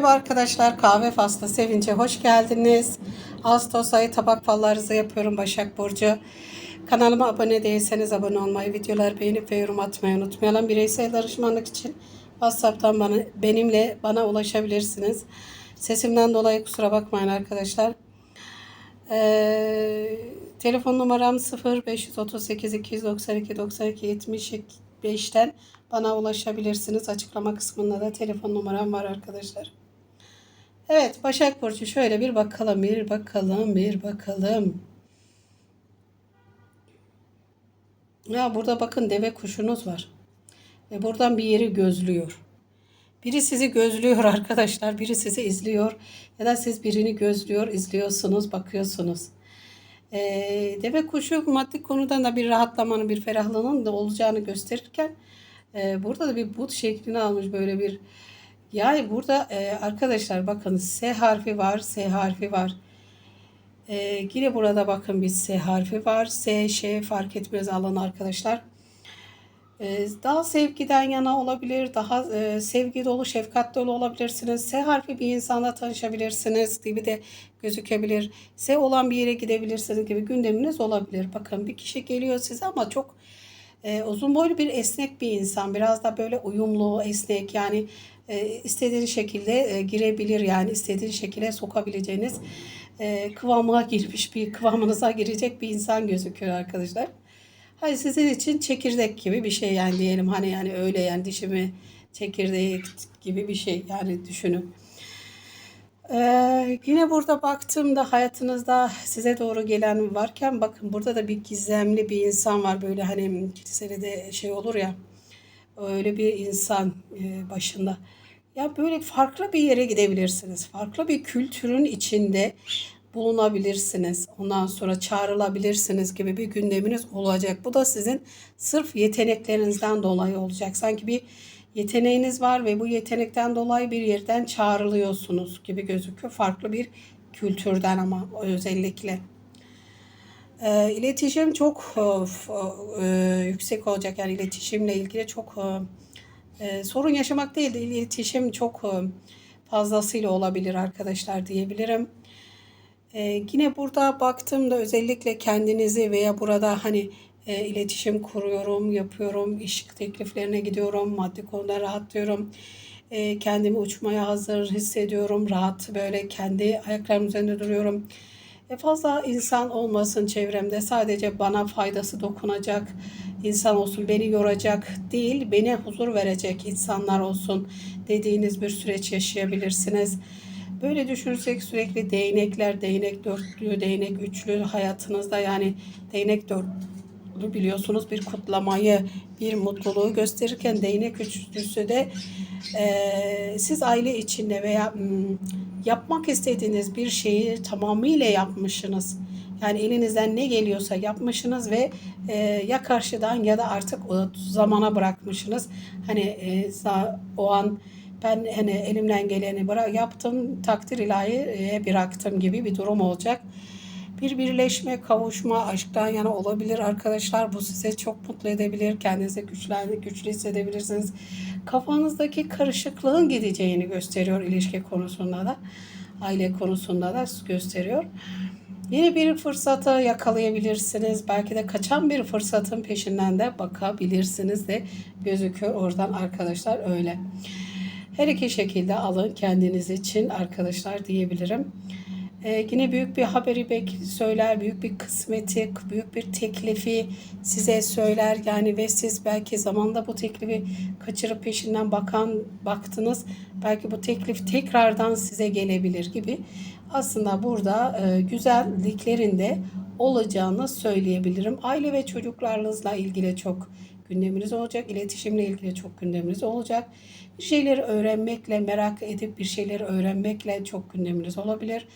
Merhaba arkadaşlar, kahve faslı sevince hoş geldiniz. Ağustos ayı tabak fallarınızı yapıyorum Başak Burcu. Kanalıma abone değilseniz abone olmayı, videoları beğenip ve yorum atmayı unutmayalım. Bireysel danışmanlık için WhatsApp'tan bana, benimle bana ulaşabilirsiniz. Sesimden dolayı kusura bakmayın arkadaşlar. Ee, telefon numaram 0 538 292 92 75'ten bana ulaşabilirsiniz. Açıklama kısmında da telefon numaram var arkadaşlar. Evet Başak Burcu şöyle bir bakalım bir bakalım bir bakalım. Ya burada bakın deve kuşunuz var. Ve buradan bir yeri gözlüyor. Biri sizi gözlüyor arkadaşlar. Biri sizi izliyor. Ya da siz birini gözlüyor, izliyorsunuz, bakıyorsunuz. Ee, deve kuşu maddi konudan da bir rahatlamanın, bir ferahlamanın da olacağını gösterirken e, burada da bir but şeklini almış böyle bir yani burada e, arkadaşlar bakın S harfi var, S harfi var. E, yine burada bakın bir S harfi var. S, Ş fark etmez alın arkadaşlar. Ee, daha sevgiden yana olabilir, daha e, sevgi dolu, şefkat dolu olabilirsiniz. S harfi bir insanla tanışabilirsiniz gibi de gözükebilir. S olan bir yere gidebilirsiniz gibi gündeminiz olabilir. Bakın bir kişi geliyor size ama çok e, uzun boylu bir esnek bir insan. Biraz da böyle uyumlu, esnek yani e, istediğin şekilde e, girebilir yani istediğin şekilde sokabileceğiniz e, kıvama girmiş bir kıvamınıza girecek bir insan gözüküyor arkadaşlar. Hani sizin için çekirdek gibi bir şey yani diyelim hani yani öyle yani dişimi çekirdeği gibi bir şey yani düşünün. Ee, yine burada baktığımda hayatınızda size doğru gelen varken bakın burada da bir gizemli bir insan var böyle hani kilisede de şey olur ya öyle bir insan e, başında. Ya böyle farklı bir yere gidebilirsiniz. Farklı bir kültürün içinde bulunabilirsiniz. Ondan sonra çağrılabilirsiniz gibi bir gündeminiz olacak. Bu da sizin sırf yeteneklerinizden dolayı olacak. Sanki bir yeteneğiniz var ve bu yetenekten dolayı bir yerden çağrılıyorsunuz gibi gözüküyor. Farklı bir kültürden ama özellikle. E, iletişim çok e, e, yüksek olacak. Yani iletişimle ilgili çok e, e, sorun yaşamak değil de iletişim çok e, fazlasıyla olabilir arkadaşlar diyebilirim. Ee, yine burada baktığımda özellikle kendinizi veya burada hani e, iletişim kuruyorum, yapıyorum, iş tekliflerine gidiyorum, maddi konuda rahatlıyorum. E, kendimi uçmaya hazır hissediyorum, rahat böyle kendi ayaklarım üzerinde duruyorum. E, fazla insan olmasın çevremde, sadece bana faydası dokunacak insan olsun, beni yoracak değil, beni huzur verecek insanlar olsun dediğiniz bir süreç yaşayabilirsiniz. Böyle düşünürsek sürekli değnekler, değnek dörtlü, değnek üçlü hayatınızda yani değnek dörtlü biliyorsunuz bir kutlamayı, bir mutluluğu gösterirken değnek üçlüsü de e, siz aile içinde veya m, yapmak istediğiniz bir şeyi tamamıyla yapmışsınız. Yani elinizden ne geliyorsa yapmışsınız ve e, ya karşıdan ya da artık o zamana bırakmışsınız. Hani e, o an ben hani elimden geleni bırak yaptım takdir ilahi bıraktım gibi bir durum olacak. Bir birleşme, kavuşma, aşktan yana olabilir arkadaşlar. Bu size çok mutlu edebilir. Kendinizi güçlü, güçlü hissedebilirsiniz. Kafanızdaki karışıklığın gideceğini gösteriyor ilişki konusunda da. Aile konusunda da gösteriyor. Yeni bir fırsatı yakalayabilirsiniz. Belki de kaçan bir fırsatın peşinden de bakabilirsiniz de gözüküyor oradan arkadaşlar öyle. Her iki şekilde alın kendiniz için arkadaşlar diyebilirim. Ee, yine büyük bir haberi bek söyler, büyük bir kısmeti, büyük bir teklifi size söyler. Yani ve siz belki zamanda bu teklifi kaçırıp peşinden bakan baktınız. Belki bu teklif tekrardan size gelebilir gibi. Aslında burada e, güzelliklerinde olacağını söyleyebilirim. Aile ve çocuklarınızla ilgili çok gündeminiz olacak. İletişimle ilgili çok gündeminiz olacak. Bir şeyleri öğrenmekle, merak edip bir şeyleri öğrenmekle çok gündeminiz olabilir.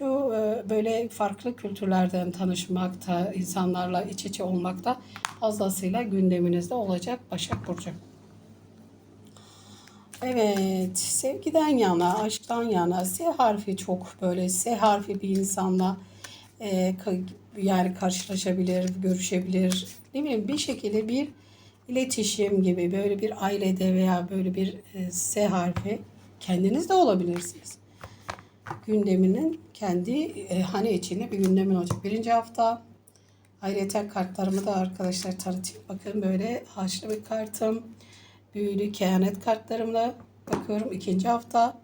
Çoğu e, böyle farklı kültürlerden tanışmakta, insanlarla iç içe olmakta fazlasıyla gündeminizde olacak Başak Burcu. Evet, sevgiden yana, aşktan yana S harfi çok böyle S harfi bir insanla e, yani karşılaşabilir, görüşebilir. Ne bileyim bir şekilde bir iletişim gibi böyle bir ailede veya böyle bir e, S harfi kendiniz de olabilirsiniz. Gündeminin kendi e, hane içinde bir gündemin olacak. Birinci hafta ayrıca kartlarımı da arkadaşlar tanıtayım. Bakın böyle haşlı bir kartım. Büyülü kehanet kartlarımla bakıyorum. ikinci hafta.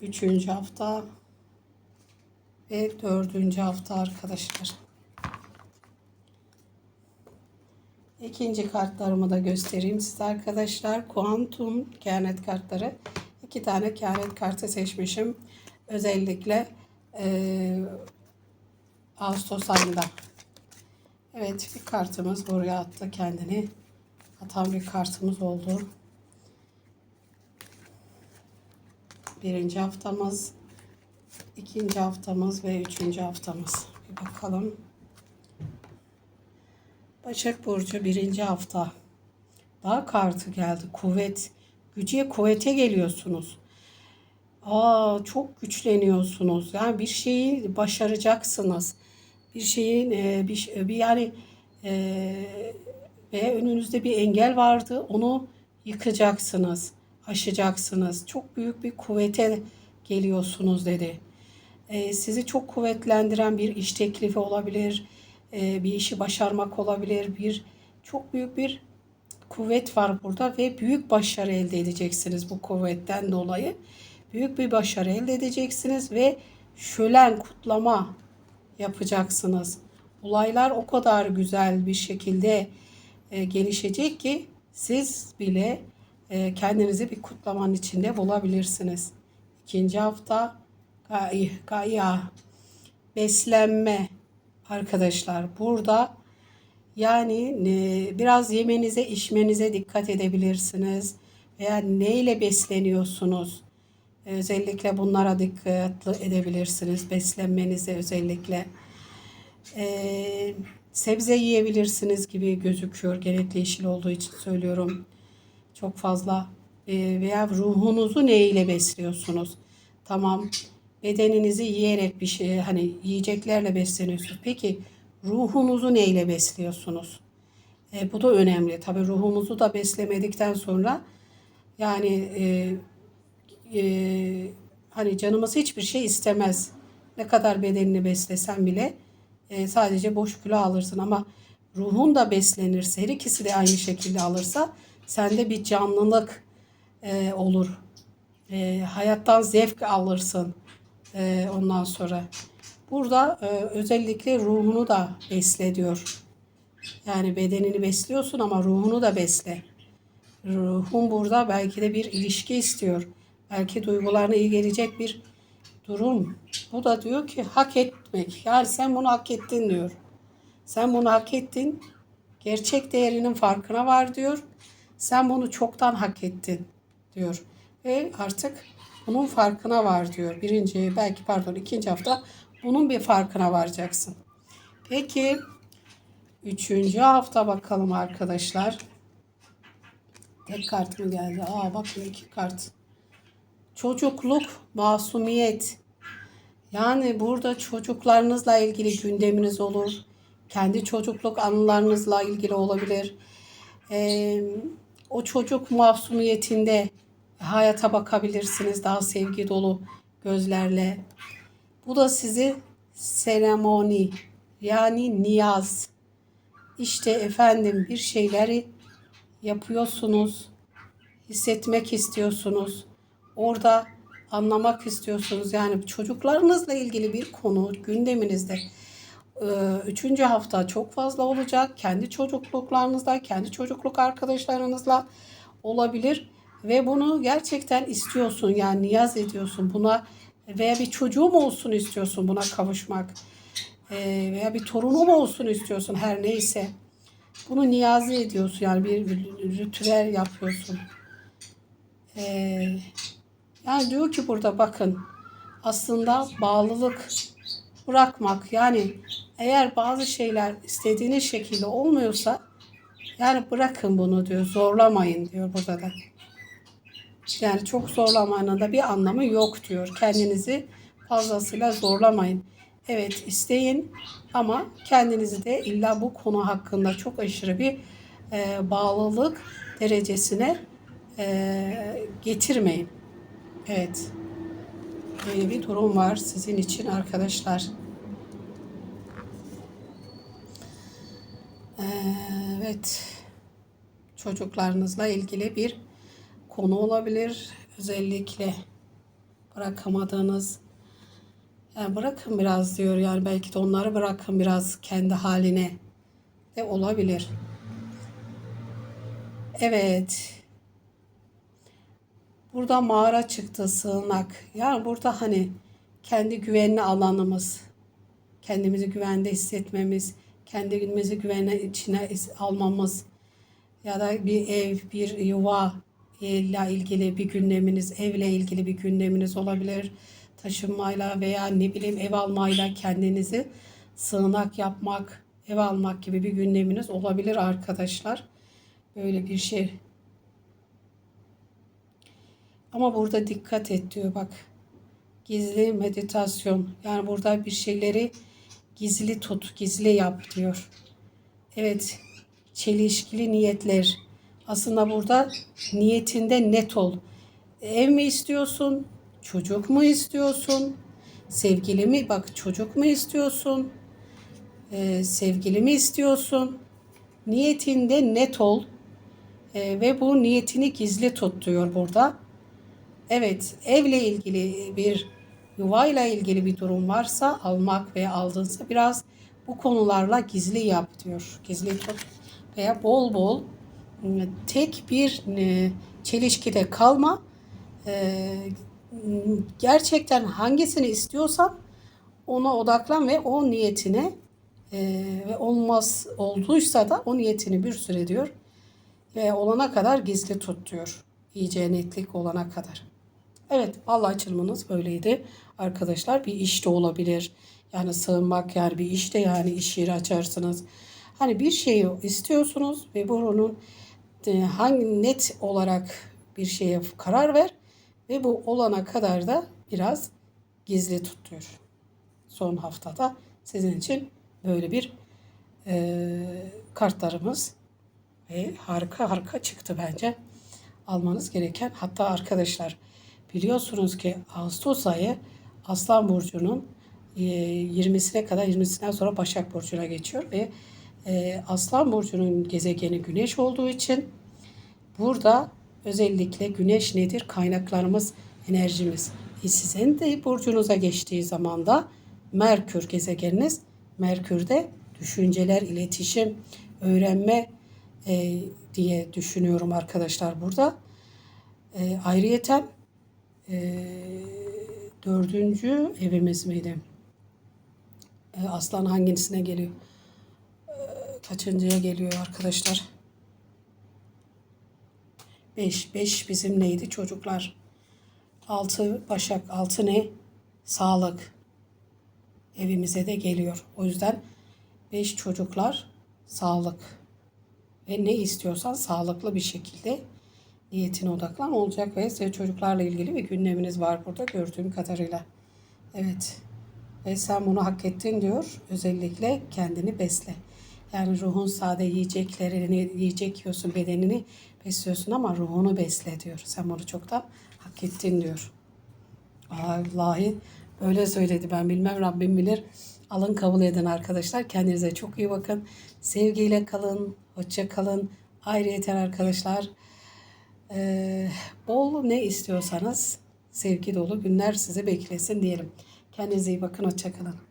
Üçüncü hafta. Ve dördüncü hafta arkadaşlar. İkinci kartlarımı da göstereyim size arkadaşlar. Kuantum kehanet kartları. İki tane kehanet kartı seçmişim. Özellikle eee Ağustos ayında. Evet bir kartımız buraya attı kendini. Atan bir kartımız oldu. Birinci haftamız, ikinci haftamız ve üçüncü haftamız. Bir bakalım. Başak Burcu birinci hafta. Dağ kartı geldi. Kuvvet. Gücüye kuvvete geliyorsunuz. Aa, çok güçleniyorsunuz. Yani bir şeyi başaracaksınız. Bir şeyin e, bir, bir yani e, ve önünüzde bir engel vardı. Onu yıkacaksınız. Aşacaksınız. Çok büyük bir kuvvete geliyorsunuz dedi. E, sizi çok kuvvetlendiren bir iş teklifi olabilir. E, bir işi başarmak olabilir. Bir çok büyük bir kuvvet var burada ve büyük başarı elde edeceksiniz bu kuvvetten dolayı. Büyük bir başarı elde edeceksiniz ve şölen kutlama yapacaksınız. Olaylar o kadar güzel bir şekilde e, gelişecek ki siz bile e, kendinizi bir kutlamanın içinde bulabilirsiniz. İkinci hafta gay, gaya beslenme arkadaşlar burada yani e, biraz yemenize içmenize dikkat edebilirsiniz. Veya neyle besleniyorsunuz? Özellikle bunlara dikkat edebilirsiniz beslenmenize özellikle. Ee, sebze yiyebilirsiniz gibi gözüküyor gerekli yeşil olduğu için söylüyorum. Çok fazla Ee, veya ruhunuzu ne ile besliyorsunuz? Tamam bedeninizi yiyerek bir şey hani yiyeceklerle besleniyorsunuz. Peki ruhunuzu ne ile besliyorsunuz e, bu da önemli. Tabii ruhumuzu da beslemedikten sonra yani e, e, hani canımız hiçbir şey istemez. Ne kadar bedenini beslesen bile e, sadece boş kilo alırsın ama ruhun da beslenirse her ikisi de aynı şekilde alırsa sende bir canlılık e, olur. E, hayattan zevk alırsın e, ondan sonra. Burada e, özellikle ruhunu da besle diyor. Yani bedenini besliyorsun ama ruhunu da besle. Ruhun burada belki de bir ilişki istiyor. Belki duygularına iyi gelecek bir durum. Bu da diyor ki hak etmek. Yani sen bunu hak ettin diyor. Sen bunu hak ettin. Gerçek değerinin farkına var diyor. Sen bunu çoktan hak ettin diyor. Ve artık bunun farkına var diyor. Birinci belki pardon ikinci hafta bunun bir farkına varacaksın. Peki Üçüncü hafta bakalım arkadaşlar. Tek kart mı geldi? Aa bakın iki kart. Çocukluk, masumiyet. Yani burada çocuklarınızla ilgili gündeminiz olur. Kendi çocukluk anılarınızla ilgili olabilir. Ee, o çocuk masumiyetinde hayata bakabilirsiniz daha sevgi dolu gözlerle. Bu da sizi seremoni yani niyaz işte efendim bir şeyleri yapıyorsunuz, hissetmek istiyorsunuz. Orada anlamak istiyorsunuz. Yani çocuklarınızla ilgili bir konu gündeminizde. Ee, Üçüncü hafta çok fazla olacak. Kendi çocukluklarınızda, kendi çocukluk arkadaşlarınızla olabilir. Ve bunu gerçekten istiyorsun. Yani niyaz ediyorsun buna. Veya bir çocuğum olsun istiyorsun buna kavuşmak. Ee, veya bir torunum olsun istiyorsun her neyse. Bunu niyazi ediyorsun yani bir, ritüel yapıyorsun. Ee, yani diyor ki burada bakın aslında bağlılık bırakmak yani eğer bazı şeyler istediğiniz şekilde olmuyorsa yani bırakın bunu diyor zorlamayın diyor burada da. Yani çok zorlamanın da bir anlamı yok diyor. Kendinizi fazlasıyla zorlamayın. Evet isteyin ama kendinizi de illa bu konu hakkında çok aşırı bir e, bağlılık derecesine e, getirmeyin. Evet. Böyle bir durum var sizin için arkadaşlar. Ee, Evet. Çocuklarınızla ilgili bir konu olabilir. Özellikle bırakamadığınız yani bırakın biraz diyor yani belki de onları bırakın biraz kendi haline de olabilir. Evet. Burada mağara çıktı sığınak. Yani burada hani kendi güvenli alanımız, kendimizi güvende hissetmemiz, kendimizi güvene içine almamız ya da bir ev, bir yuva ile ilgili bir gündeminiz, evle ilgili bir gündeminiz olabilir. Taşınmayla veya ne bileyim ev almayla kendinizi sığınak yapmak, ev almak gibi bir gündeminiz olabilir arkadaşlar. Böyle bir şey. Ama burada dikkat et diyor bak. Gizli meditasyon. Yani burada bir şeyleri gizli tut, gizli yap diyor. Evet, çelişkili niyetler. Aslında burada niyetinde net ol. Ev mi istiyorsun? Çocuk mu istiyorsun? Sevgili mi? Bak çocuk mu istiyorsun? Ee, sevgili mi istiyorsun? Niyetinde net ol. Ee, ve bu niyetini gizli tut diyor burada. Evet, evle ilgili bir yuvayla ilgili bir durum varsa almak veya aldınsa biraz bu konularla gizli yap diyor. Gizli tut veya bol bol tek bir e, çelişkide kalma. E, m, Gerçekten hangisini istiyorsan ona odaklan ve o niyetine e, ve olmaz olduysa da o niyetini bir süre diyor ve olana kadar gizli tut diyor. İyice netlik olana kadar. Evet, vallahi açılımınız böyleydi. Arkadaşlar bir iş de olabilir. Yani sığınmak yani bir işte yani iş yeri açarsınız. Hani bir şeyi istiyorsunuz ve bunun hangi net olarak bir şeye karar ver ve bu olana kadar da biraz gizli tut. Son haftada sizin için böyle bir e, kartlarımız ve harika harika çıktı bence. Almanız gereken hatta arkadaşlar biliyorsunuz ki Ağustos ayı Aslan Burcu'nun e, 20'sine kadar 20'sinden sonra Başak Burcu'na geçiyor ve e, Aslan Burcu'nun gezegeni Güneş olduğu için burada özellikle Güneş nedir? Kaynaklarımız, enerjimiz. E sizin de burcunuza geçtiği zaman da Merkür gezegeniniz. Merkür'de düşünceler, iletişim, öğrenme e, diye düşünüyorum arkadaşlar burada. E, ayrıyeten e, dördüncü evimiz miydi? E, aslan hangisine geliyor? Kaçıncıya geliyor arkadaşlar? Beş. Beş bizim neydi çocuklar? Altı Başak. Altı ne? Sağlık. Evimize de geliyor. O yüzden beş çocuklar sağlık. Ve ne istiyorsan sağlıklı bir şekilde niyetine odaklan olacak ve size çocuklarla ilgili bir gündeminiz var burada gördüğüm kadarıyla. Evet. Ve sen bunu hak ettin diyor. Özellikle kendini besle. Yani ruhun sade yiyeceklerini yiyecek yiyorsun, bedenini besliyorsun ama ruhunu besle diyor. Sen bunu çoktan hak ettin diyor. Vallahi öyle söyledi ben bilmem Rabbim bilir. Alın kabul edin arkadaşlar. Kendinize çok iyi bakın. Sevgiyle kalın. Hoşça kalın. Ayrıyeten arkadaşlar ee, bol ne istiyorsanız sevgi dolu günler sizi beklesin diyelim. Kendinize iyi bakın. Hoşça kalın.